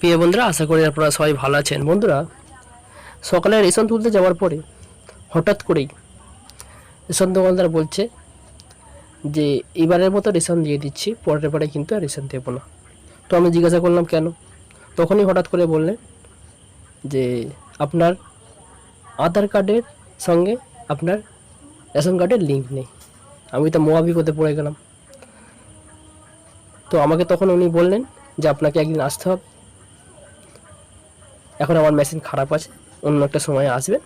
প্রিয় বন্ধুরা, আশা করি আপনারা সবাই ভালো আছেন। বন্ধুরা, সকালে রেশন তুলতে যাওয়ার পরে হঠাৎ করেই রেশন দোকানদার বলছে যে, এবারের মতো রেশন দিয়ে দিচ্ছি, পরের বারে কিন্তু আর রেশন দেবো না। তো আমি জিজ্ঞাসা করলাম, কেন? তখনই হঠাৎ করে বললেন যে, আপনার আধার কার্ডের সঙ্গে আপনার রেশন কার্ডের লিঙ্ক নেই। আমি তো মহাবিপদে পড়ে গেলাম। তো আমাকে তখন উনি বললেন যে, আপনাকে একদিন আসতে হবে। এখন আমার মেশিন খারাপ আছে, অন্য একটা সময় আসবেন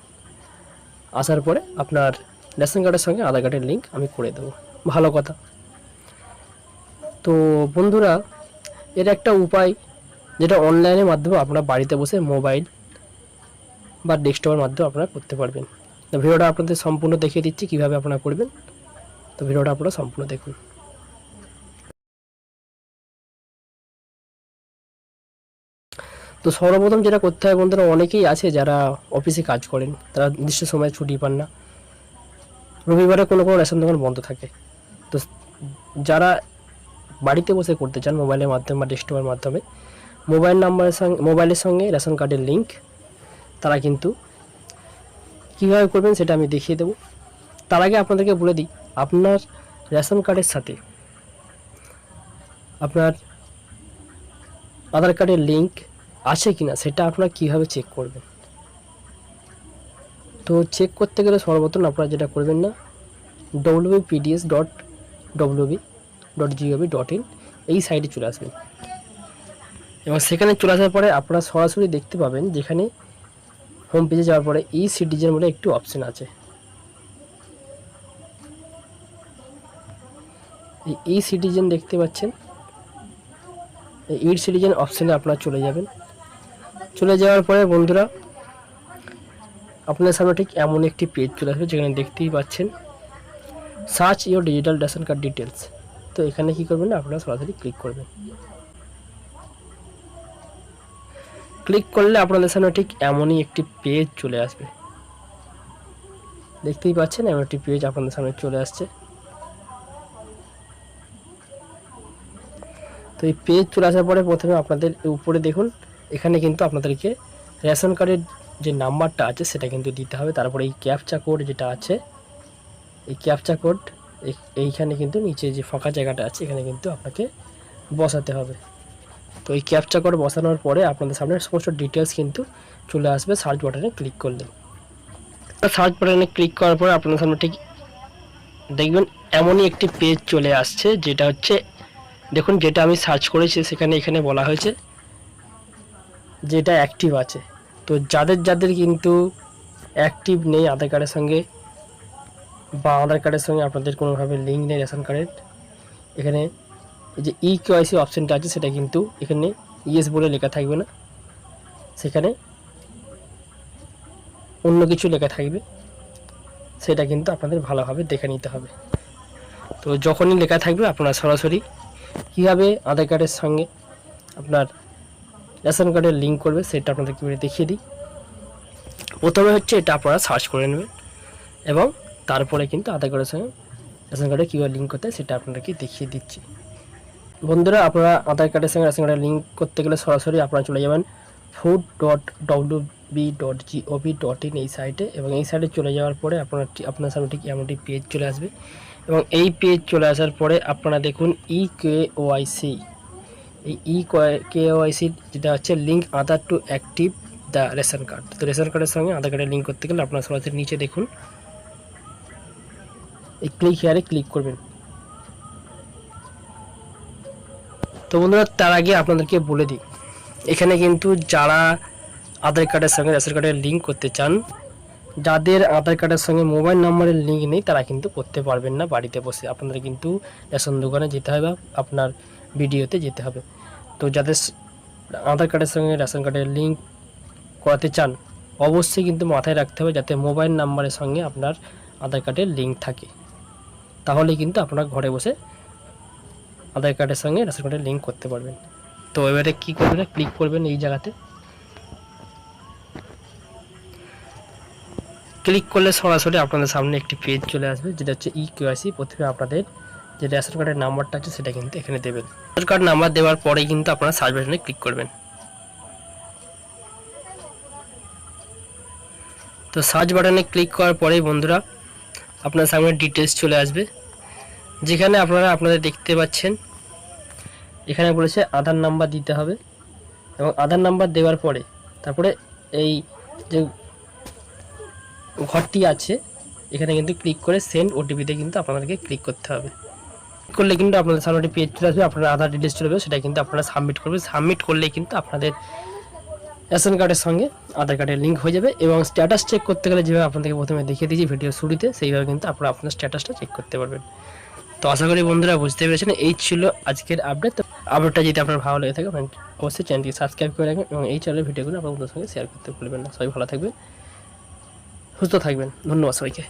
আসার পরে আপনার রেশন কার্ডের সঙ্গে আধার কার্ডের লিঙ্ক আমি করে দেবো। ভালো কথা। তো বন্ধুরা, এর একটা উপায়, যেটা অনলাইনের মাধ্যমে আপনারা বাড়িতে বসে মোবাইল বা ডেস্কটপের মাধ্যমে আপনারা করতে পারবেন। তো ভিডিওটা আপনাদের সম্পূর্ণ দেখিয়ে দিচ্ছি কীভাবে আপনারা করবেন। তো ভিডিওটা আপনারা সম্পূর্ণ দেখুন। তো সর্বপ্রথম যেটা করতে হয় বন্ধুরা, অনেকেই আছে যারা অফিসে কাজ করেন, তারা নির্দিষ্ট সময় ছুটি পান না। রবিবারে কোনো কোনো রেশন দোকান বন্ধ থাকে। তো যারা বাড়িতে বসে করতে চান, মোবাইলের মাধ্যমে বা ডেস্কটপের মাধ্যমে, মোবাইল নাম্বারের সঙ্গে মোবাইলের সঙ্গে রেশন কার্ডের লিঙ্ক তারা কিন্তু কীভাবে করবেন সেটা আমি দেখিয়ে দেবো। তার আগে আপনাদেরকে বলে দিই, আপনার রেশন কার্ডের সাথে আপনার আধার কার্ডের লিঙ্ক আছে কি না সেটা আপনারা কীভাবে চেক করবেন? তো চেক করতে গেলে সর্বপ্রথম আপনারা যেটা করবেন না WB PDS dot WB dot GOV dot in এই সাইটে চলে আসবেন। এবং সেখানে চলে আসার পরে আপনারা সরাসরি দেখতে পাবেন যেখানে হোম পেজে যাওয়ার পরে ই সিটিজেন বলে একটি অপশান আছে। এই ই সিটিজেন দেখতে পাচ্ছেন, এই ই সিটিজেন অপশানে আপনারা চলে যাবেন। চলে যাওয়ার পরে বন্ধুরা আপনার সামনে ঠিক এমন একটি পেজ চলে আসবে যেখানে দেখতেই পাচ্ছেন search your digital ration card details তো এখানে কি করবেন আপনারা সরাসরি ক্লিক করবেন। ক্লিক করলে আপনাদের সামনে ঠিক এমনই একটি পেজ চলে আসবে। দেখতেই পাচ্ছেন এমন একটি পেজ আপনাদের সামনে চলে আসছে। তো এই পেজ চলে আসার পরে প্রথমে আপনাদের উপরে দেখুন এখানে কিন্তু আপনাদেরকে রেশন কার্ডের যে নাম্বারটা আছে, সেটা কিন্তু দিতে হবে। তারপরে এই ক্যাপচা কোড যেটা আছে, এই ক্যাপচা কোড এইখানে কিন্তু নিচে যে ফাঁকা জায়গাটা আছে, এখানে কিন্তু আপনাকে বসাতে হবে। তো এই ক্যাপচা কোড বসানোর পরে আপনাদের সামনে সমস্ত ডিটেলস কিন্তু চলে আসবে। সার্চ বাটনে ক্লিক করলে। সার্চ বাটনে ক্লিক করার পরে আপনাদের সামনে ঠিক দেখবেন এমনই একটি পেজ চলে আসছে, যেটা হচ্ছে, দেখুন যেটা আমি সার্চ করেছি, সেখানে এখানে বলা হয়েছে যেটা অ্যাক্টিভ আছে। তো যাদের যাদের কিন্তু অ্যাক্টিভ নেই আধার কার্ডের সঙ্গে বা আধার কার্ডের সঙ্গে আপনাদের কোনোভাবে লিঙ্ক নেই রেশন কার্ডের এখানে যে ই কেওয়াইসি অপশানটা আছে সেটা কিন্তু এখানে ইয়েস বলে লেখা থাকবে না। সেখানে অন্য কিছু লেখা থাকবে। সেটা কিন্তু আপনাদের ভালোভাবে দেখে নিতে হবে। তো যখনই লেখা থাকবে আপনারা সরাসরি কীভাবে আধার কার্ডের সঙ্গে আপনার রেশন কার্ডের লিঙ্ক করবে, সেটা আপনাদের কীভাবে দেখিয়ে দিই। প্রথমে হচ্ছে এটা আপনারা সার্চ করে নেবেন এবং তারপরে কিন্তু আধার কার্ডের সঙ্গে রেশন কার্ডে কীভাবে লিঙ্ক করতে সেটা আপনাদেরকে দেখিয়ে দিচ্ছি। বন্ধুরা, আপনারা আধার কার্ডের সঙ্গে রেশন কার্ডের লিঙ্ক করতে গেলে সরাসরি আপনারা চলে যাবেন food dot W B dot GOV dot in এই সাইটে এবং এই সাইটে চলে যাওয়ার পরে আপনার আপনার সামনে ঠিক এমনটি পেজ চলে আসবে। এবং এই পেজ চলে আসার পরে আপনারা দেখুন ই কে ওআইসি এই ই কে ওআইসি যেটা হচ্ছে link Aadhaar to active the ration card তো রেশন কার্ডের সঙ্গে আধার কার্ডের লিঙ্ক করতে গেলে আপনারা সরাসরি নিচে দেখুন। এই ক্লিক হেয়ারে ক্লিক করবেন। তো বন্ধুরা, তার আগে আপনাদেরকে বলে দিই, এখানে কিন্তু যারা আধার কার্ডের সঙ্গে রেশন কার্ডের লিঙ্ক করতে চান, যাদের আধার কার্ডের সঙ্গে মোবাইল নাম্বারের লিঙ্ক নেই, তারা কিন্তু করতে পারবেন না বাড়িতে বসে। আপনাদের কিন্তু রেশন দোকানে যেতে হবে আপনার ভিডিওতে যেতে হবে। তো যাদের আধার কার্ডের সঙ্গে রেশন কার্ডের লিঙ্ক করাতে চান, অবশ্যই কিন্তু মাথায় রাখতে হবে যাতে মোবাইল নাম্বারের সঙ্গে আপনার আধার কার্ডের লিঙ্ক থাকে। তাহলে কিন্তু আপনারা ঘরে বসে আধার কার্ডের সঙ্গে রেশন কার্ডের লিঙ্ক করতে পারবেন। তো এবারে কী করবেন? ক্লিক করবেন এই জায়গাতে। ক্লিক করলে সরাসরি আপনাদের সামনে একটি পেজ চলে আসবে, যেটা হচ্ছে ই কেওয়াইসি প্রথমে আপনাদের যে রেশন কার্ডের নাম্বারটা আছে সেটা কিন্তু এখানে দেবেন। রেশন কার্ড নাম্বার দেওয়ার পরে কিন্তু আপনারা সার্চ বাটনে ক্লিক করবেন। তো সার্চ বাটনে ক্লিক করার পরেই বন্ধুরা, আপনার সামনে ডিটেলস চলে আসবে। যেখানে আপনারা আপনাদের দেখতে পাচ্ছেন, এখানে বলেছে আধার নাম্বার দিতে হবে এবং আধার নাম্বার দেওয়ার পরে, তারপরে এই যে ঘরটি আছে, এখানে কিন্তু ক্লিক করে সেন্ড ওটিপিতে কিন্তু আপনাদেরকে ক্লিক করতে হবে। করলে কিন্তু আপনাদের সামনে একটি পেজ চলে আসবে আপনার আধার ডিটেলস চলে সেটা কিন্তু আপনারা সাবমিট করবেন সাবমিট করলে কিন্তু আপনাদের রেশন কার্ডের সঙ্গে আধার কার্ডের লিঙ্ক হয়ে যাবে এবং স্ট্যাটাস চেক করতে গেলে যেভাবে আপনাদেরকে প্রথমে দেখিয়ে দিয়েছি ভিডিও শুরুতে, সেইভাবে কিন্তু আপনারা আপনার স্ট্যাটাসটা চেক করতে পারবেন। তো আশা করি বন্ধুরা বুঝতে পেরেছেন, এই ছিল আজকের আপডেট তো আপডেটটা যদি আপনার ভালো লেগে থাকে অবশ্যই চ্যানেলটিকে সাবস্ক্রাইব করে রাখবেন এবং এই চ্যানেলের ভিডিওগুলো আপনার সঙ্গে শেয়ার করতে ভুলবেন না। সবাই ভালো থাকবেন, সুস্থ থাকবেন। ধন্যবাদ সবাইকে।